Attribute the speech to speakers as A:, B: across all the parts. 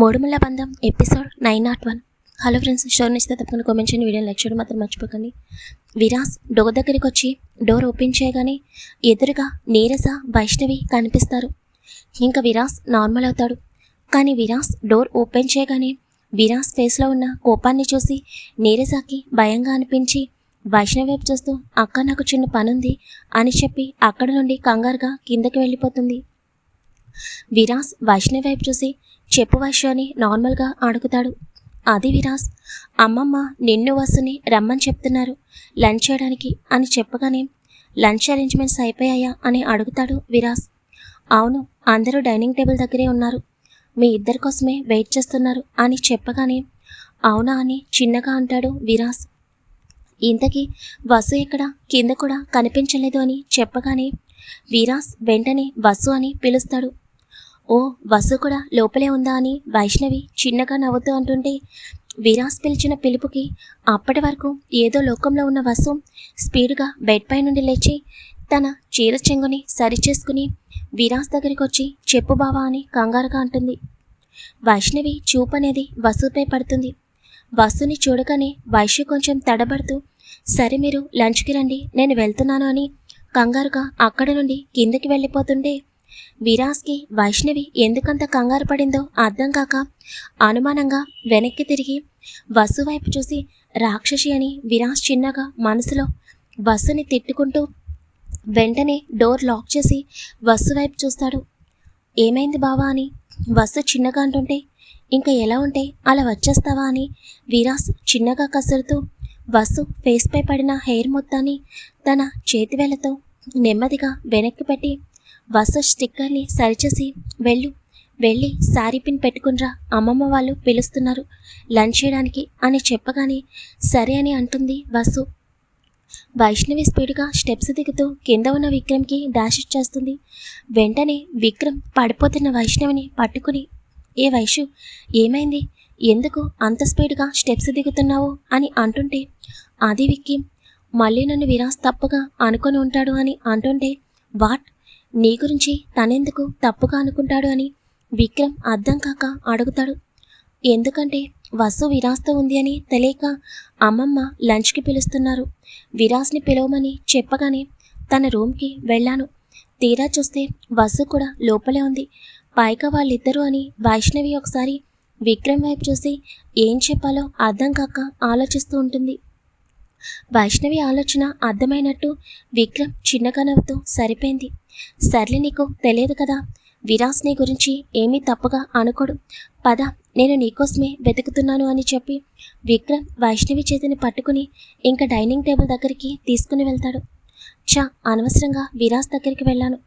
A: Moodumulla Bandham episode nine nought one. Hello friends show నచ్చితే తప్పకుండా comment చేయండి video like చేయడం మాత్రం మర్చిపోకండి. విరాస్ డోర్ దగ్గరికి వచ్చి డోర్ ఓపెన్ చేయగానే ఎదురుగా నీరస వైష్ణవి కనిపిస్తారు. ఇంకా విరాస్ నార్మల్ అవుతాడు. కానీ విరాస్ డోర్ ఓపెన్ చేయగానే విరాస్ ఫేస్లో ఉన్న కోపాన్ని చూసి నీరసకి భయంగా అనిపించి వైష్ణవి వైపు చూస్తూ అక్క నాకు చిన్న పనుంది అని చెప్పి అక్కడ నుండి కంగారుగా కిందకి వెళ్ళిపోతుంది. విరాస్ వైష్ణవి వైపు చూసి చెప్పు వైశ్య అని నార్మల్గా అడుగుతాడు అది విరాస్ అమ్మమ్మ నిన్ను వసుని రమ్మని చెప్తున్నారు. లంచ్ చేయడానికి అని చెప్పగానే లంచ్ అరేంజ్మెంట్స్ అయిపోయాయా? అని అడుగుతాడు విరాస్. అవును అందరూ డైనింగ్ టేబుల్ దగ్గరే ఉన్నారు. మీ ఇద్దరి కోసమే వెయిట్ చేస్తున్నారు అని చెప్పగానే అవునా అని చిన్నగా అంటాడు విరాస్. ఇంతకీ వసు ఎక్కడ? కింద కూడా కనిపించలేదు అని చెప్పగానే విరాస్ వెంటనే వసు అని పిలుస్తాడు. ఓ వసు కూడా లోపలే ఉందా అని వైష్ణవి చిన్నగా నవ్వుతూ అంటుంటే విరాస్ పిలిచిన పిలుపుకి అప్పటి వరకు ఏదో లోకంలో ఉన్న వసు స్పీడ్గా బెడ్ పై నుండి లేచి తన చీర చెంగుని సరిచేసుకుని విరాస్ దగ్గరికి వచ్చి చెప్పు బావా అని కంగారుగా అంటుంది. వైష్ణవి చూపు అనేది వసుపై పడుతుంది. వసుని చూడగానే వైశ్య కొంచెం తడబడుతూ సరే మీరు లంచ్కి రండి నేను వెళ్తున్నాను అని కంగారుగా అక్కడి నుండి కిందకి వెళ్ళిపోతుంటే విరాస్కి వైష్ణవి ఎందుకంత కంగారు పడిందో అర్థం కాక అనుమానంగా వెనక్కి తిరిగి వసు వైపు చూసి రాక్షసి అని విరాస్ చిన్నగా మనసులో వసుని తిట్టుకుంటూ వెంటనే డోర్ లాక్ చేసి వసు వైపు చూస్తాడు. ఏమైంది బావా అని వసు చిన్నగా అంటుంటే ఇంకా ఎలా ఉంటే అలా వచ్చేస్తావా అని విరాస్ చిన్నగా కసురుతూ వసు ఫేస్పై పడిన హెయిర్ మొత్తాన్ని తన చేతివేళ్ళతో నెమ్మదిగా వెనక్కి పెట్టి వసు స్టిక్కర్ని సరిచేసి వెళ్ళు. వెళ్ళి శారీ పిన్ పెట్టుకునిరా అమ్మమ్మ వాళ్ళు పిలుస్తున్నారు. లంచ్ చేయడానికి అని చెప్పగానే సరే అని అంటుంది వసు. వైష్ణవి స్పీడ్గా స్టెప్స్ దిగుతూ కింద ఉన్న విక్రమ్కి డాష్ ఇచ్చేస్తుంది. వెంటనే విక్రమ్ పడిపోతున్న వైష్ణవిని పట్టుకుని ఏ వైషు ఏమైంది? ఎందుకు అంత స్పీడ్గా స్టెప్స్ దిగుతున్నావు? అని అంటుంటే అది విక్కి మళ్ళీ నన్ను విరాస్ తప్పగా అనుకొని ఉంటాడు అని అంటుంటే వాట్? నీ గురించి తనెందుకు తప్పుగా అనుకుంటాడు అని విక్రమ్ అర్థం కాక అడుగుతాడు. ఎందుకంటే వసు విరాస్తో ఉంది అని తెలియక అమ్మమ్మ లంచ్కి పిలుస్తున్నారు. విరాస్ని పిలవమని చెప్పగానే తన రూమ్కి వెళ్ళాను. తీరా చూస్తే వసు కూడా లోపలే ఉంది. పైగా వాళ్ళిద్దరూ అని వైష్ణవి ఒకసారి విక్రమ్ వైపు చూసి ఏం చెప్పాలో అర్థం కాక ఆలోచిస్తూ ఉంటుంది. వైష్ణవి ఆలోచన అర్థమైనట్టు. విక్రమ్ చిన్నగా నవ్వుతూ సరిపోయింది. సర్లే నీకు తెలియదు కదా. విరాస్ నీ గురించి ఏమీ తప్పుగా అనుకోడు. పద నేను నీకోసమే వెతుకుతున్నాను అని చెప్పి విక్రమ్ వైష్ణవి చేతిని పట్టుకుని ఇంకా డైనింగ్ టేబుల్ దగ్గరికి తీసుకుని వెళ్తాడు. చా అనవసరంగా విరాస్ దగ్గరికి వెళ్ళాను.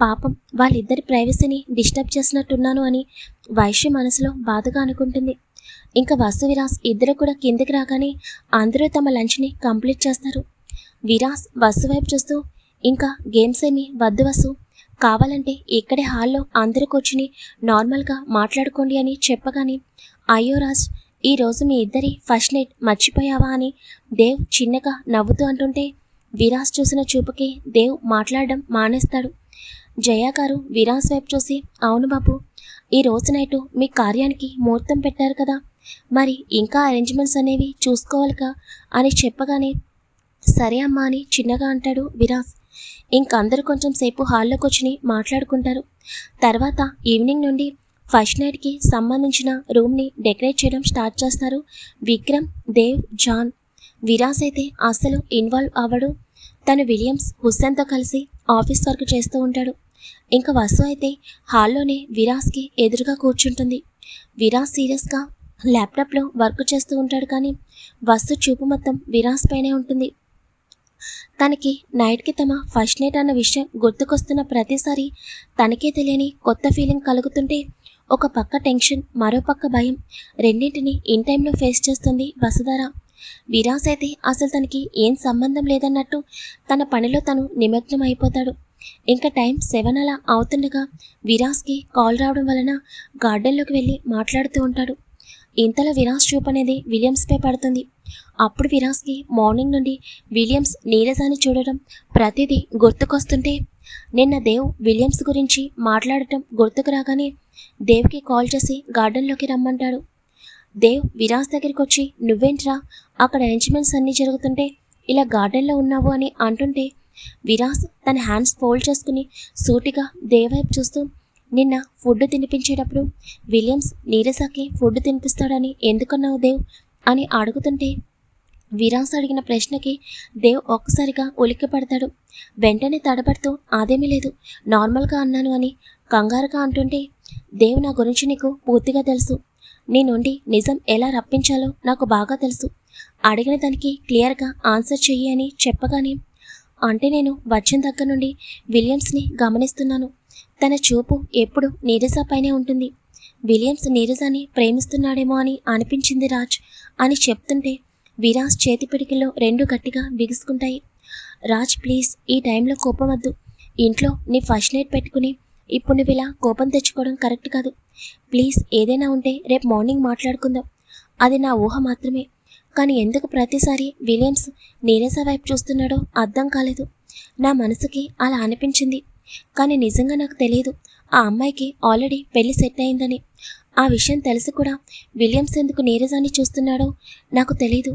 A: పాపం వాళ్ళిద్దరి ప్రైవసీని డిస్టర్బ్ చేసినట్టున్నాను అని వైశ్య మనసులో బాధగా అనుకుంటుంది. ఇంకా వసు విరాస్ ఇద్దరు కూడా కిందకి రాగానే అందరూ తమ లంచ్ని కంప్లీట్ చేస్తారు. విరాస్ వసు వైపు చూస్తూ ఇంకా గేమ్స్ ఏమి వద్దు వసు కావాలంటే ఇక్కడే హాల్లో అందరూ కూర్చుని నార్మల్గా మాట్లాడుకోండి అని చెప్పగానే అయ్యో రాజ్ ఈరోజు మీ ఇద్దరి ఫస్ట్ నైట్ మర్చిపోయావా అని దేవ్ చిన్నగా నవ్వుతూ అంటుంటే విరాస్ చూసిన చూపుకి దేవ్ మాట్లాడడం మానేస్తాడు. జయా గారు విరాస్ వైపు చూసి అవును బాబు ఈ రోజు నైటు మీ కార్యానికి ముహూర్తం పెట్టారు కదా మరి ఇంకా అరేంజ్మెంట్స్ అనేవి చూసుకోవాలిగా అని చెప్పగానే సరే అమ్మా అని చిన్నగా అంటాడు విరాస్. ఇంకందరూ కొంచెం సేపు హాల్లో కూర్చుని మాట్లాడుకుంటారు. తర్వాత ఈవినింగ్ నుండి ఫస్ట్ నైట్కి సంబంధించిన రూమ్ని డెకరేట్ చేయడం స్టార్ట్ చేస్తారు విక్రమ్ దేవ్ జాన్. విరాస్ అయితే అసలు ఇన్వాల్వ్ అవ్వడు. తను విలియమ్స్ హుస్సేన్తో కలిసి ఆఫీస్ వర్క్ చేస్తూ ఉంటాడు. ఇంకా వసు అయితే హాల్లోనే విరాస్కి ఎదురుగా కూర్చుంటుంది. విరాస్ సీరియస్గా ల్యాప్టాప్లో వర్క్ చేస్తూ ఉంటాడు కానీ వస్తు చూపు మొత్తం విరాస్ పైనే ఉంటుంది. తనకి నైట్కి తమ ఫస్ట్ నైట్ అన్న విషయం గుర్తుకొస్తున్న ప్రతిసారి తనకే తెలియని కొత్త ఫీలింగ్ కలుగుతుంటే ఒక పక్క టెన్షన్ మరో పక్క భయం రెండింటిని ఇన్ టైంలో ఫేస్ చేస్తుంది వసుధార. విరాస్ అయితే అసలు తనకి ఏం సంబంధం లేదన్నట్టు తన పనిలో తను నిమగ్నం అయిపోతాడు. ఇంకా టైం సెవెన్ అలా అవుతుండగా విరాస్కి కాల్ రావడం వలన గార్డెన్లోకి వెళ్ళి మాట్లాడుతూ ఉంటాడు. ఇంతలో విరాస్ చూపు అనేది విలియమ్స్పై పడుతుంది. అప్పుడు విరాస్కి మార్నింగ్ నుండి విలియమ్స్ నీరజాన్ని చూడడం ప్రతిదీ గుర్తుకొస్తుంటే నిన్న దేవ్ విలియమ్స్ గురించి మాట్లాడటం గుర్తుకు రాగానే దేవ్కి కాల్ చేసి గార్డెన్లోకి రమ్మంటాడు. దేవ్ విరాజ్ దగ్గరికి వచ్చి నువ్వేంట్రా? అక్కడ అరేంజ్మెంట్స్ అన్నీ జరుగుతుంటే ఇలా గార్డెన్లో ఉన్నావు అని అంటుంటే విరాస్ తన హ్యాండ్స్ ఫోల్డ్ చేసుకుని సూటిగా దేవ్ వైపు చూస్తూ నిన్న ఫుడ్ తినిపించేటప్పుడు విలియమ్స్ నీరసాకి ఫుడ్ తినిపిస్తాడని ఎందుకన్నావు దేవ్? అని అడుగుతుంటే విరాస్ అడిగిన ప్రశ్నకి దేవ్ ఒక్కసారిగా ఉలిక్కి పడతాడు. వెంటనే తడబడుతూ అదేమీ లేదు నార్మల్గా అన్నాను అని కంగారుగా అంటుంటే దేవ్ నా గురించి నీకు పూర్తిగా తెలుసు. నీ నుండి నిజం ఎలా రప్పించాలో నాకు బాగా తెలుసు. అడిగిన దానికి క్లియర్గా ఆన్సర్ చెయ్యి అని చెప్పగానే అంటే నేను వచ్చిన దగ్గర నుండి విలియమ్స్ని గమనిస్తున్నాను. తన చూపు ఎప్పుడు నీరజ పైనే ఉంటుంది. విలియమ్స్ నీరజాని ప్రేమిస్తున్నాడేమో అని అనిపించింది రాజ్. అని చెప్తుంటే విరాజ్ చేతి పిడికిల్లో రెండు గట్టిగా బిగుసుకుంటాయి. రాజ్ ప్లీజ్ ఈ టైంలో కోపం వద్దు ఇంట్లో నీ ఫస్ట్ నైట్ పెట్టుకుని ఇప్పుడు నువ్వు ఇలా కోపం తెచ్చుకోవడం కరెక్ట్ కాదు. ప్లీజ్ ఏదైనా ఉంటే రేపు మార్నింగ్ మాట్లాడుకుందాం. అది నా ఊహ మాత్రమే. కానీ ఎందుకు ప్రతిసారి విలియమ్స్ నీరజ వైపు చూస్తున్నాడో అర్థం కాలేదు. నా మనసుకి అలా అనిపించింది. కానీ నిజంగా నాకు తెలియదు ఆ అమ్మాయికి ఆల్రెడీ పెళ్ళి సెట్ అయిందని. ఆ విషయం తెలిసి కూడా విలియమ్స్ ఎందుకు నీరజాన్ని చూస్తున్నాడో నాకు తెలీదు.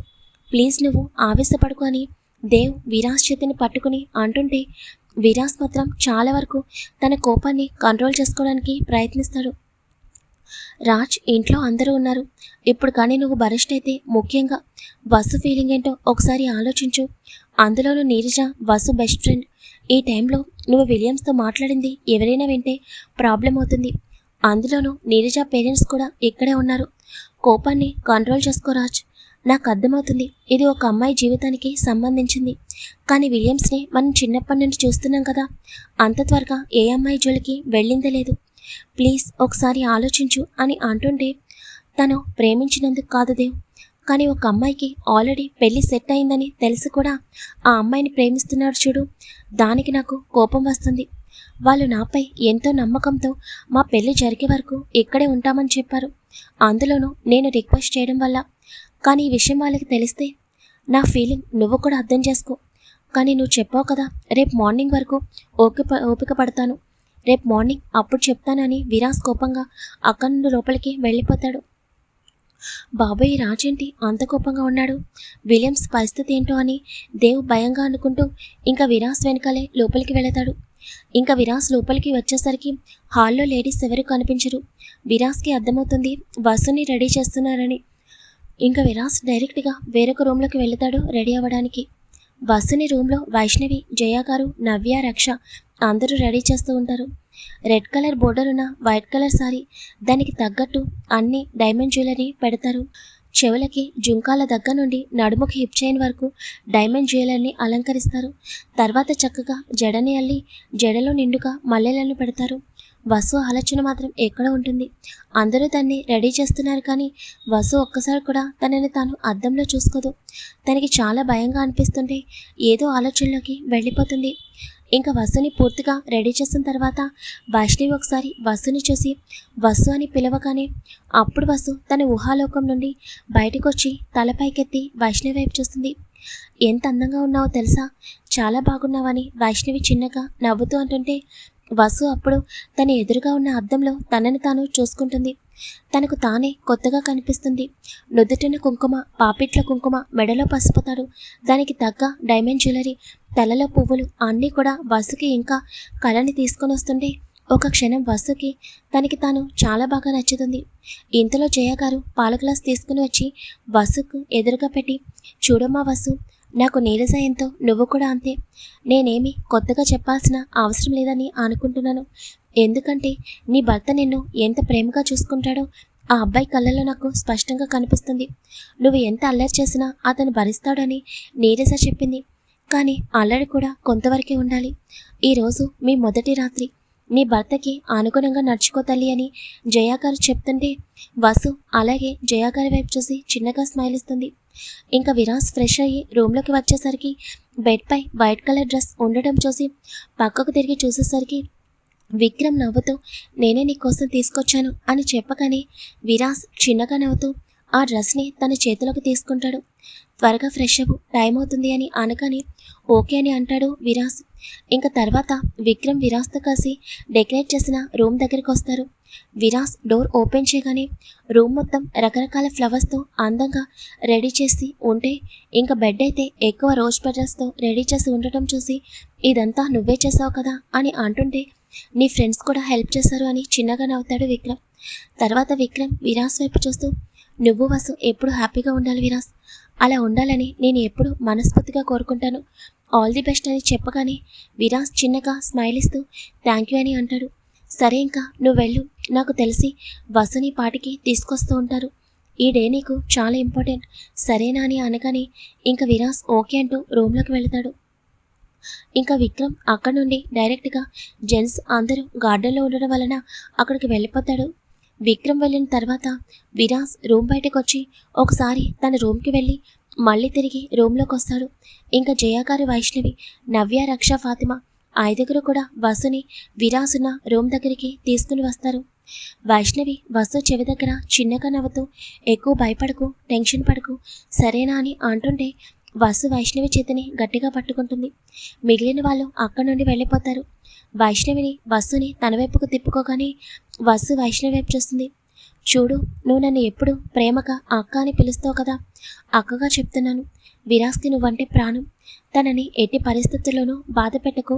A: ప్లీజ్ నువ్వు ఆవేశపడుకు అని దేవ్ విరాజ్ చేతిని పట్టుకుని అంటుంటే విరాజ్ మాత్రం చాలా వరకు తన కోపాన్ని కంట్రోల్ చేసుకోవడానికి ప్రయత్నిస్తాడు. రాజ్ ఇంట్లో అందరూ ఉన్నారు. ఇప్పుడు కానీ నువ్వు బరెస్ట్ అయితే ముఖ్యంగా వసు ఫీలింగ్ ఏంటో ఒకసారి ఆలోచించు. అందులోనూ నీరజ వసు బెస్ట్ ఫ్రెండ్ ఈ టైంలో నువ్వు విలియమ్స్తో మాట్లాడింది ఎవరైనా వింటే ప్రాబ్లం అవుతుంది. అందులోనూ నీరజ పేరెంట్స్ కూడా ఇక్కడే ఉన్నారు. కోపాన్ని కంట్రోల్ చేసుకోరాజ్ నాకు అర్థమవుతుంది ఇది ఒక అమ్మాయి జీవితానికి సంబంధించింది. కానీ విలియమ్స్ని మనం చిన్నప్పటి నుండి చూస్తున్నాం కదా. అంత త్వరగా ఏ అమ్మాయి జోలికి వెళ్ళిందే లేదు. ప్లీజ్ ఒకసారి ఆలోచించు అని అంటుంటే తను ప్రేమించినందుకు కాదు దేవ్. కానీ ఒక అమ్మాయికి ఆల్రెడీ పెళ్ళి సెట్ అయిందని తెలిసి కూడా ఆ అమ్మాయిని ప్రేమిస్తున్నాడు చూడు. దానికి నాకు కోపం వస్తుంది. వాళ్ళు నాపై ఎంతో నమ్మకంతో మా పెళ్ళి జరిగే వరకు ఇక్కడే ఉంటామని చెప్పారు. అందులోనూ నేను రిక్వెస్ట్ చేయడం వల్ల. కానీ ఈ విషయం వాళ్ళకి తెలిస్తే నా ఫీలింగ్ నువ్వు కూడా అర్థం చేసుకో. కానీ నువ్వు చెప్పావు కదా రేపు మార్నింగ్ వరకు ఓపిక ఓపిక పడతాను. రేపు మార్నింగ్ అప్పుడు చెప్తానని విరాస్ కోపంగా అక్కడి నుండి లోపలికి వెళ్ళిపోతాడు. బాబాయ్ రాజేంటి అంత కోపంగా ఉన్నాడు? విలియమ్స్ పరిస్థితి ఏంటో అని దేవ్ భయంగా అనుకుంటూ ఇంకా విరాస్ వెనకాలే లోపలికి వెళతాడు. ఇంకా విరాస్ లోపలికి వచ్చేసరికి హాల్లో లేడీస్ ఎవరు కనిపించరు. విరాస్కి అర్థమవుతుంది వసుని రెడీ చేస్తున్నారని. ఇంకా విరాస్ డైరెక్ట్గా వేరొక రూమ్లోకి వెళతాడు రెడీ అవ్వడానికి. వసుని రూమ్లో వైష్ణవి జయ గారు నవ్య రక్ష అందరూ రెడీ చేస్తూ ఉంటారు. రెడ్ కలర్ బోర్డర్ ఉన్న వైట్ కలర్ సారీ దానికి తగ్గట్టు అన్ని డైమండ్ జ్యువెలరీ పెడతారు. చెవులకి జుంకాల దగ్గర నుండి నడుముకి హిప్ చైన్ వరకు డైమండ్ జ్యువెలర్ని అలంకరిస్తారు. తర్వాత చక్కగా జడని అల్లి జడలో నిండుగా మల్లెలను పెడతారు. వసు ఆలోచన మాత్రం ఎక్కడ ఉంటుంది? అందరూ దాన్ని రెడీ చేస్తున్నారు కానీ వసు ఒక్కసారి కూడా తనని తాను అద్దంలో చూసుకోదు. తనకి చాలా భయంగా అనిపిస్తుంటే ఏదో ఆలోచనలోకి వెళ్ళిపోతుంది. ఇంకా వసుని పూర్తిగా రెడీ చేసిన తర్వాత వైష్ణవి ఒకసారి వసుని చూసి వసు అని పిలవగానే అప్పుడు వసు తన ఊహాలోకం నుండి బయటకు వచ్చి తలపైకెత్తి వైష్ణవి వైపు చూస్తుంది. ఎంత అందంగా ఉన్నావో తెలుసా? చాలా బాగున్నావని వైష్ణవి చిన్నగా నవ్వుతూ అంటుంటే వసు అప్పుడు తన ఎదురుగా ఉన్న అద్దంలో తనని తాను చూసుకుంటుంది. తనకు తానే కొత్తగా కనిపిస్తుంది. నుదుటిన కుంకుమ పాపిట్ల కుంకుమ మెడలో పసుపుతాడు. దానికి తగ్గ డైమండ్ జ్యువెలరీ తలలో పువ్వులు అన్నీ కూడా వసుకి ఇంకా కళని తీసుకొని వస్తుండే ఒక క్షణం వసుకి తనకి తాను చాలా బాగా నచ్చుతుంది. ఇంతలో జయ గారు పాల గ్లాస్ తీసుకుని వచ్చి వసుకు ఎదురుగా పెట్టి చూడమ్మా వసు నాకు నీరజ ఎంతో నువ్వు కూడా అంతే. నేనేమి కొత్తగా చెప్పాల్సిన అవసరం లేదని అనుకుంటున్నాను. ఎందుకంటే నీ భర్త నిన్ను ఎంత ప్రేమగా చూసుకుంటాడో ఆ అబ్బాయి కళ్ళల్లో నాకు స్పష్టంగా కనిపిస్తుంది. నువ్వు ఎంత అల్లరి చేసినా అతను భరిస్తాడని నీరజ చెప్పింది. కానీ అల్లరి కూడా కొంతవరకే ఉండాలి. ఈరోజు మీ మొదటి రాత్రి. నీ భర్తకి అనుగుణంగా నడుచుకో తల్లి అని జయాగారు చెప్తుంటే వసు అలాగే జయాగారి వైపు చూసి చిన్నగా స్మైల్ ఇస్తుంది. ఇంకా విరాస్ ఫ్రెష్ అయ్యి రూమ్లోకి వచ్చేసరికి బెడ్పై వైట్ కలర్ డ్రెస్ ఉండటం చూసి పక్కకు తిరిగి చూసేసరికి విక్రమ్ నవ్వుతూ నేనే నీ కోసం తీసుకొచ్చాను అని చెప్పగానే విరాస్ చిన్నగా నవ్వుతూ ఆ డ్రెస్ని తన చేతిలోకి తీసుకుంటాడు. త్వరగా ఫ్రెష్ అవ్వు టైం అవుతుంది అని అనగానే ఓకే అని అంటాడు విరాస్. ఇంకా తర్వాత విక్రమ్ విరాస్తో కలిసి డెకరేట్ చేసిన రూమ్ దగ్గరికి వస్తారు. విరాస్ డోర్ ఓపెన్ చేయగానే రూమ్ మొత్తం రకరకాల ఫ్లవర్స్తో అందంగా రెడీ చేసి ఉంటే ఇంకా బెడ్ అయితే ఎక్కువ రోజ్ పెటల్స్తో రెడీ చేసి ఉండటం చూసి ఇదంతా నువ్వే చేసావు కదా? అని అంటుంటే నీ ఫ్రెండ్స్ కూడా హెల్ప్ చేశారు అని చిన్నగా నవ్వుతాడు విక్రమ్. తర్వాత విక్రమ్ విరాస్ వైపు చూస్తూ నువ్వు వసు ఎప్పుడు హ్యాపీగా ఉండాలి విరాస్ అలా ఉండాలని నేను ఎప్పుడు మనస్ఫూర్తిగా కోరుకుంటాను. ఆల్ ది బెస్ట్ అని చెప్పగానే విరాస్ చిన్నగా స్మైల్ ఇస్తూ థ్యాంక్ యూ అని అంటాడు. సరే ఇంకా నువ్వు వెళ్ళు. నాకు తెలిసి వసుని పాటికి తీసుకొస్తూ ఉంటారు. ఈ డే నీకు చాలా ఇంపార్టెంట్. సరేనా అని అనగానే ఇంకా విరాస్ ఓకే అంటూ రూమ్లోకి వెళతాడు. ఇంకా విక్రమ్ అక్కడ నుండి డైరెక్ట్గా జెంట్స్ అందరూ గార్డెన్లో ఉండడం వలన అక్కడికి వెళ్ళిపోతాడు. విక్రమ్ వెళ్ళిన తర్వాత విరాస్ రూమ్ బయటకు వచ్చి ఒకసారి తన రూమ్కి వెళ్ళి మళ్ళీ తిరిగి రూమ్లోకి వస్తాడు. ఇంకా జయాగారి వైష్ణవి నవ్య రక్ష ఫాతిమా ఐదుగురు కూడా వసుని విరాసున్న రూమ్ దగ్గరికి తీసుకుని వస్తారు. వైష్ణవి వసు చెవి దగ్గర చిన్నగా నవ్వుతూ ఎక్కువ భయపడకు టెన్షన్ పడకు సరేనా అని అంటుంటే వసు వైష్ణవి చేతిని గట్టిగా పట్టుకుంటుంది. మిగిలిన వాళ్ళు అక్కడి నుండి వెళ్ళిపోతారు. వైష్ణవిని వసుని తన వైపుకు తిప్పుకోగానే వసు వైష్ణవి వైపు చూస్తుంది. చూడు నువ్వు నన్ను ఎప్పుడు ప్రేమగా అక్క అని పిలుస్తావు కదా? అక్కగా చెప్తున్నాను. విరాస్కి నువ్వంటే ప్రాణం. తనని ఎట్టి పరిస్థితుల్లోనూ బాధ పెట్టకు.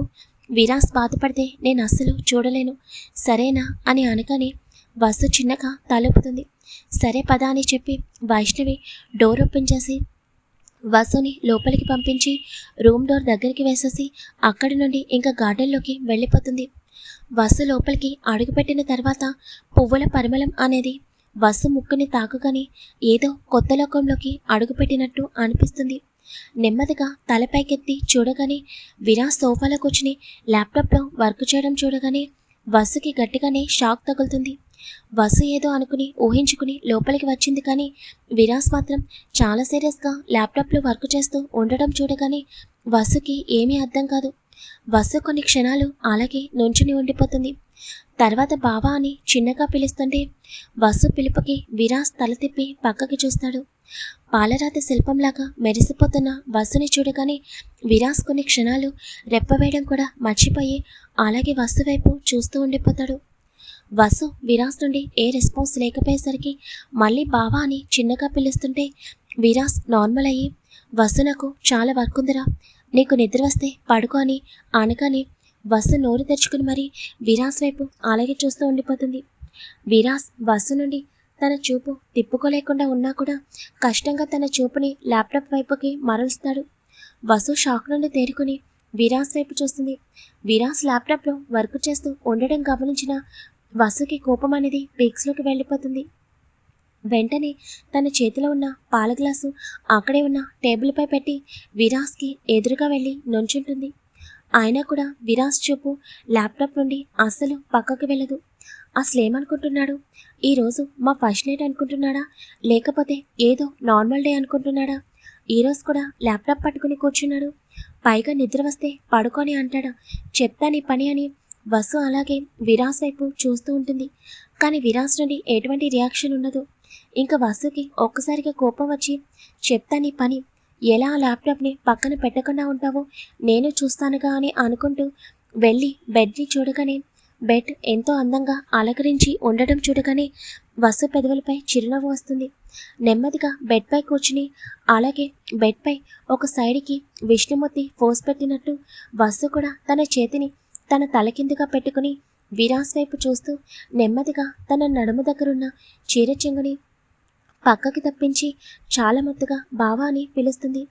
A: విరాస్ బాధపడితే నేను అస్సలు చూడలేను. సరేనా? అని అనగానే వసు చిన్నగా తలుపుతుంది. సరే పద అని చెప్పి వైష్ణవి డోర్ ఓపెన్ చేసి వసుని లోపలికి పంపించి రూమ్ డోర్ దగ్గరికి వేసేసి అక్కడి నుండి ఇంకా గార్డెన్లోకి వెళ్ళిపోతుంది. వసు లోపలికి అడుగుపెట్టిన తర్వాత పువ్వుల పరిమళం అనేది వసు ముక్కుని తాకుగానే ఏదో కొత్త లోకంలోకి అడుగుపెట్టినట్టు అనిపిస్తుంది. నెమ్మదిగా తలపైకెత్తి చూడగానే విరాస్ సోఫాలో కూర్చుని ల్యాప్టాప్లో వర్క్ చేయడం చూడగానే వసుకి గట్టిగానే షాక్ తగులుతుంది. వసు ఏదో అనుకుని ఊహించుకుని లోపలికి వచ్చింది కానీ విరాస్ మాత్రం చాలా సీరియస్గా ల్యాప్టాప్లో వర్క్ చేస్తూ ఉండటం చూడగానే వసుకి ఏమీ అర్థం కాదు. వసు కొన్ని క్షణాలు అలాగే నుంచుని ఉండిపోతుంది. తర్వాత బావా అని చిన్నగా పిలుస్తుంటే వసు పిలుపుకి విరాస్ తల తిప్పి పక్కకి చూస్తాడు. పాలరాతి శిల్పంలాగా మెరిసిపోతున్న వసుని చూడగానే విరాస్ కొన్ని క్షణాలు రెప్పవేయడం కూడా మర్చిపోయి అలాగే వసు వైపు చూస్తూ ఉండిపోతాడు. వసు విరాస్ నుండి ఏ రెస్పాన్స్ లేకపోయేసరికి మళ్ళీ బావా అని చిన్నగా పిలుస్తుంటే విరాస్ నార్మల్ అయ్యి. వసు నాకు చాలా వర్క్ ఉందిరా. నీకు నిద్ర వస్తే పడుకో అని అనగానే వసు నోరు తెరుచుకుని మరి విరాస్ వైపు అలాగే చూస్తూ ఉండిపోతుంది. విరాస్ వసు నుండి తన చూపు తిప్పుకోలేకుండా ఉన్నా కూడా కష్టంగా తన చూపుని ల్యాప్టాప్ వైపుకి మరలుస్తాడు వసు షాక్ నుండి తేరుకుని విరాస్ వైపు చూస్తుంది. విరాస్ ల్యాప్టాప్లో వర్క్ చేస్తూ ఉండడం గమనించిన వసుకి కోపం అనేది పీక్స్లోకి వెళ్ళిపోతుంది. వెంటనే తన చేతిలో ఉన్న పాల గ్లాసు అక్కడే ఉన్న టేబుల్పై పెట్టి విరాస్కి ఎదురుగా వెళ్ళి నుంచుంటుంది. అయినా కూడా విరాస్ చూపు ల్యాప్టాప్ నుండి అస్సలు పక్కకు వెళ్ళదు. అసలు ఏమనుకుంటున్నాడు ఈరోజు మా ఫస్ట్ నైట్ అనుకుంటున్నాడా? లేకపోతే ఏదో నార్మల్ డే అనుకుంటున్నాడా? ఈరోజు కూడా ల్యాప్టాప్ పట్టుకుని కూర్చున్నాడు. పైగా నిద్ర వస్తే పడుకొని అంటాడా. చెప్తా నీ పని అని వసు అలాగే విరాస్ వైపు చూస్తూ ఉంటుంది. కానీ విరాస్ నుండి ఎటువంటి రియాక్షన్ ఉండదు. ఇంకా వసుకి ఒక్కసారిగా కోపం వచ్చి చెప్తా నీ పని. ఎలా ఆ ల్యాప్టాప్ని పక్కన పెట్టకుండా ఉంటావో నేను చూస్తానుగా అని అనుకుంటూ వెళ్ళి బెడ్ని చూడగానే బెడ్ ఎంతో అందంగా అలంకరించి ఉండటం చూడగానే వసు పెదవులపై చిరునవ్వు వస్తుంది. నెమ్మదిగా బెడ్పై కూర్చుని అలాగే బెడ్పై ఒక సైడ్కి విష్ణుమూర్తి ఫోర్స్ పెట్టినట్టు వసు కూడా తన చేతిని తన తల కిందుగా పెట్టుకుని విరాస్ వైపు చూస్తూ నెమ్మదిగా తన నడుము దగ్గరున్న చీర చెంగుని పక్కకి తప్పించి చాలా మత్తుగా బావా అని పిలుస్తుంది.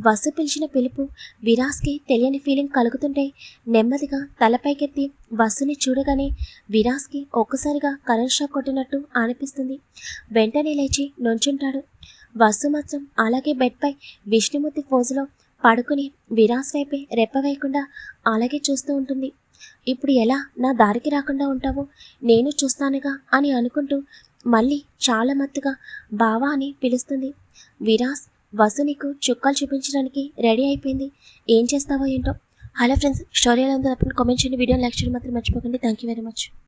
A: వసు పిలిచిన పిలుపు విరాస్కి తెలియని ఫీలింగ్ కలుగుతుంటే నెమ్మదిగా తలపైకెత్తి వసుని చూడగానే విరాస్కి ఒక్కసారిగా కరెంట్ షాక్ కొట్టినట్టు అనిపిస్తుంది. వెంటనే లేచి నుంచుంటాడు. వసు మాత్రం అలాగే బెడ్పై విష్ణుమూర్తి ఫోజులో పడుకుని విరాస్ వైపే రెప్ప వేయకుండా అలాగే చూస్తూ ఉంటుంది. ఇప్పుడు ఎలా? నా దారికి రాకుండా ఉంటావు? నేను చూస్తానుగా? అని అనుకుంటూ మళ్ళీ చాలా మత్తుగా బావా అని పిలుస్తుంది. విరాస్ వసు నీకు చుక్కలు చూపించడానికి రెడీ అయిపోయింది. ఏం చేస్తావో ఏంటో? హలో ఫ్రెండ్స్ స్టోరీ ఎలా ఉందో కామెంట్ చేయండి. వీడియో లైక్ చేయడం మాత్రం మర్చిపోకండి. Thank you very much.